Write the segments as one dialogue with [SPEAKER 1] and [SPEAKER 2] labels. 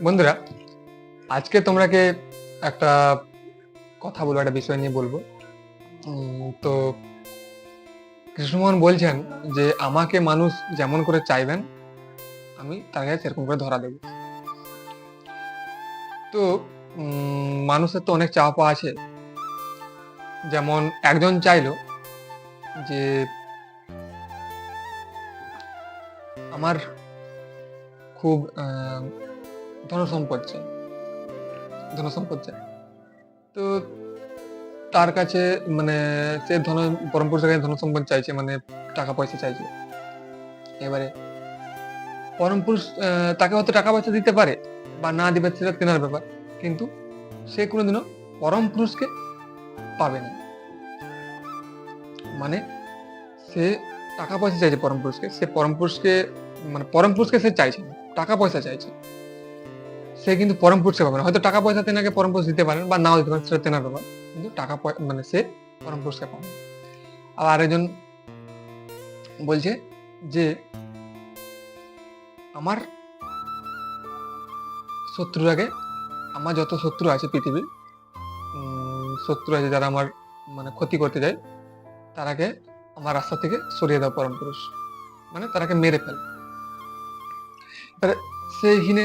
[SPEAKER 1] বন্ধুরা, আজকে তোমরাকে একটা কথা বলব, একটা বিষয় নিয়ে বলব। তো কৃষ্ণমোহন বলছেন যে, আমাকে মানুষ যেমন করে চাইবেন, আমি তার কাছে সেরকম করে ধরা দেব। তো মানুষের তো অনেক চাওয়া পাওয়া আছে। যেমন একজন চাইলো যে, আমার খুব ধনসম্পদ চাই ধনসম্পদ চাই তো তার কাছে মানে সে ধন পরম পুরুষের ধনসম্পদ চাইছে মানে টাকা পয়সা চাইছে। এবারে পরম পুরুষ তাকে হয়তো টাকা পয়সা দিতে পারে বা না দিবে, সেটা তেনার ব্যাপার। কিন্তু সে কোনোদিনও পরম পুরুষকে পাবে না। মানে সে টাকা পয়সা চাইছে পরম পুরুষকে সে পরম পুরুষকে মানে পরম পুরুষকে সে চাইছে না, টাকা পয়সা চাইছে। সে কিন্তু পরম পুরুষকে পাবে না। হয়তো টাকা পয়সা তেনাকে পরম পুরুষ দিতে পারেন বা নাও দিতে পারেন, সেটা তেনার ব্যাপার। কিন্তু টাকা মানে সে পরম পুরুষকে পাবে। আর আরেকজন বলছে যে, আমার শত্রুর আগে আমার যত শত্রু আছে পৃথিবীর শত্রু আছে যারা আমার মানে ক্ষতি করতে যায়, তারাকে আমার রাস্তা থেকে সরিয়ে দাও পরম পুরুষ। মানে তারাকে মেরে ফেল। সে হিনে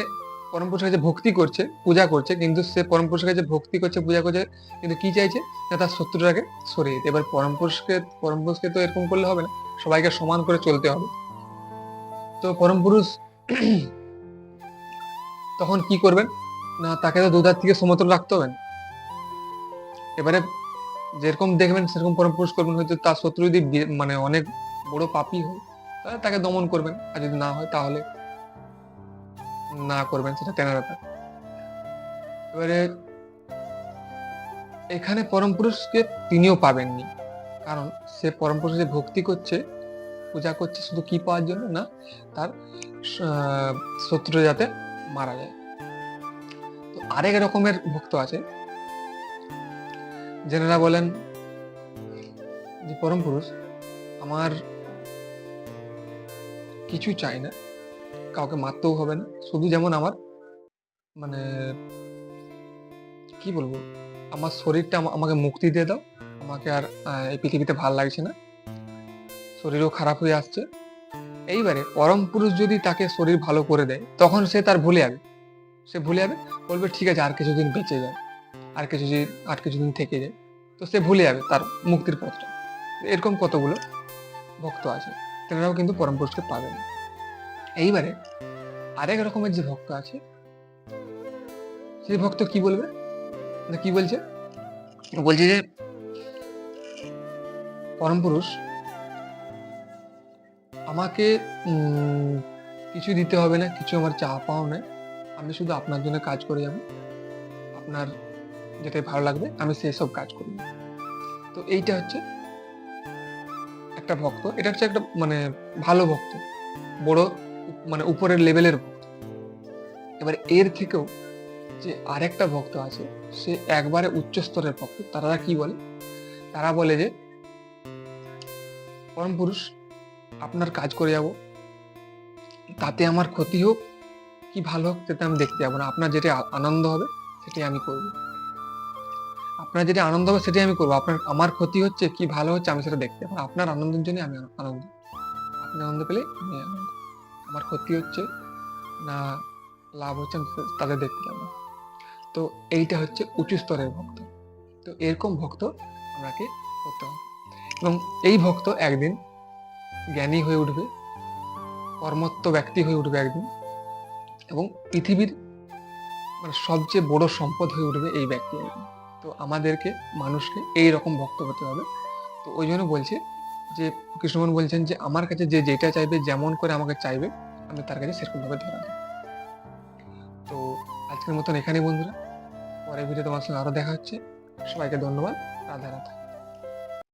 [SPEAKER 1] পরম পুরুষের কাছে ভক্তি করছে, পূজা করছে, কিন্তু সে পরম পুরুষের কাছে ভক্তি করছে, পূজা করছে, কিন্তু কি চাইছে? না, তার শত্রুটাকে সরিয়ে দিতে। এবার পরম পুরুষকে পরম পুরুষকে তো এরকম করলে হবে না। সবাইকে সমান করে চলতে হবে। তো পরম পুরুষ তখন কি করবেন? না, তাকে তো দুধার থেকে সমতল রাখতে হবে। এবারে যেরকম দেখবেন, সেরকম পরম পুরুষ করবেন, হয়তো তার শত্রু যদি মানে অনেক বড় পাপী হয়, তাহলে তাকে দমন করবেন। আর যদি না হয়, তাহলে না করবেন সেটা তেনার ব্যাপার। এবারে এখানে পরম পুরুষকে তিনিও পাবেননি। কারণ সে পরম পুরুষ যে ভক্তি করছে, পূজা করছে শুধু কি পাওয়ার জন্য না, তার শত্রু যাতে মারা যায়। তো আরেক রকমের ভক্ত আছে, যেনারা বলেন যে পরম পুরুষ, আমার কিছু চাই না। কাউকে মারতেও হবে না। শুধু যেমন আমার মানে কি বলব? আমার শরীরটা আমাকে মুক্তি দিয়ে দাও। আমাকে আর এই পৃথিবীতে ভালো লাগছে না। শরীরও খারাপ হয়ে আসছে। এইবারে পরম পুরুষ যদি তাকে শরীর ভালো করে দেয়, তখন সে তার ভুলে যাবে। সে ভুলে যাবে, বলবে, ঠিক আছে, আর কিছুদিন বেঁচে যায়। আর কিছু আর কিছুদিন থেকে যায়। তো সে ভুলে যাবে তার মুক্তির পথটা। এরকম কতগুলো ভক্ত আছে তেনারাও কিন্তু পরম পুরুষকে পাবে না। এইবারে আরেক রকমের যে ভক্ত আছে, সেই ভক্ত কি বলবে? কি বলছে? বলছে যে, পরম পুরুষ, আমাকে কিছু দিতে হবে না, কিছু আমার চাওয়া পাওয়া নেই আমি শুধু আপনার জন্য কাজ করে যাব, আপনার যেটাই ভালো লাগবে, আমি সেই সব কাজ করব তো এইটা হচ্ছে একটা ভক্ত, এটা হচ্ছে একটা মানে ভালো ভক্ত, বড় মানে উপরের লেভেলের ভক্ত। এবার এর থেকেও যে আরেকটা ভক্ত আছে, সে একবারে উচ্চ স্তরের ভক্ত। তারা কি বলে? তারা বলে যে, পরম পুরুষ, আপনার কাজ করে যাব। তাতে আমার ক্ষতি হোক, কি ভালো হোক সেটা আমি দেখতে যাব না। আপনার যেটা আনন্দ হবে সেটাই আমি করব। আপনার যেটা আনন্দ হবে সেটাই আমি করব। আপনার, আমার ক্ষতি হচ্ছে, কি ভালো হচ্ছে, আমি সেটা দেখতে যাব আপনার আনন্দের জন্য আমি আনন্দ আপনি আনন্দ পেলে আমি আনন্দ আমার ক্ষতি হচ্ছে, না লাভ হচ্ছে তাদের দেখতে না। তো এইটা হচ্ছে উঁচু স্তরের ভক্ত। তো এরকম ভক্ত আমাকে হতে হবে এবং এই ভক্ত একদিন জ্ঞানী হয়ে উঠবে, কর্মত্ব ব্যক্তি হয়ে উঠবে একদিন এবং পৃথিবীর মানে সবচেয়ে বড় সম্পদ হয়ে উঠবে এই ব্যক্তি তো আমাদেরকে, মানুষকে এই রকম ভক্ত হতে হবে। তো ওই জন্য বলছে যে কৃষ্ণমোহন বলছেন যে, আমার কাছে যে যেটা চাইবে, যেমন করে আমাকে চাইবে, আমি তার কাছে সেরকম ভাবে ধরা তো আজকের মতন এখানেই বন্ধুরা, পরের ভিডিও তোমার সঙ্গে আরও দেখা হচ্ছে। সবাইকে ধন্যবাদ। রাধা রাধা।